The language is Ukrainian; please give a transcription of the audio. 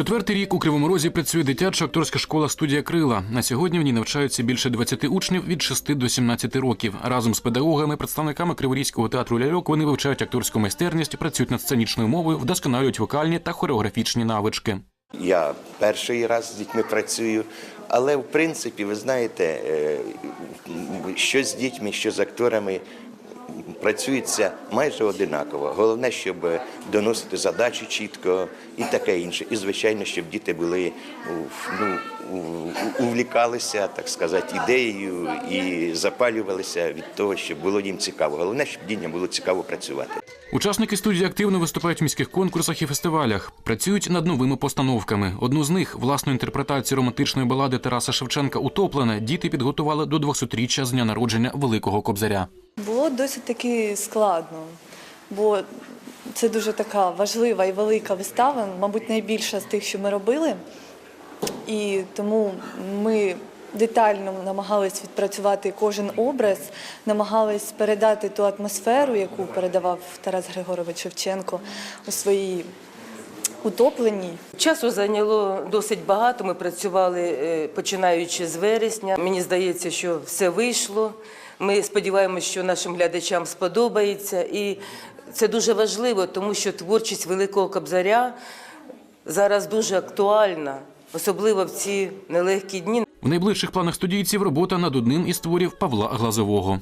Четвертий рік у Кривому Розі працює дитяча акторська школа студія Крила. На сьогодні в ній навчаються більше 20 учнів від 6 до 17 років. Разом з педагогами, представниками Криворізького театру ляльок вони вивчають акторську майстерність, працюють над сценічною мовою, вдосконалюють вокальні та хореографічні навички. Я перший раз з дітьми працюю, але в принципі, ви знаєте, е, що з дітьми, що з акторами працюється майже одинаково. Головне, щоб доносити задачі чітко і таке інше. І звичайно, щоб діти були ну, увлікалися, так сказати, ідеєю і запалювалися від того, щоб було їм цікаво. Головне, щоб дітям було цікаво працювати. Учасники студії активно виступають в міських конкурсах і фестивалях, працюють над новими постановками. Одну з них власну інтерпретацію романтичної балади Тараса Шевченка Утоплене діти підготували до 200-річчя з дня народження Великого Кобзаря. Було досить таки складно, бо це дуже така важлива і велика вистава, мабуть, найбільша з тих, що ми робили. І тому ми детально намагались відпрацювати кожен образ, намагались передати ту атмосферу, яку передавав Тарас Григорович Шевченко у своїй утопленій. Часу зайняло досить багато. Ми працювали е, починаючи з вересня. Мені здається, що все вийшло. Ми сподіваємося, що нашим глядачам сподобається. І це дуже важливо, тому що творчість Великого Кобзаря зараз дуже актуальна, особливо в ці нелегкі дні. В найближчих планах студійців робота над одним із творів Павла Глазового.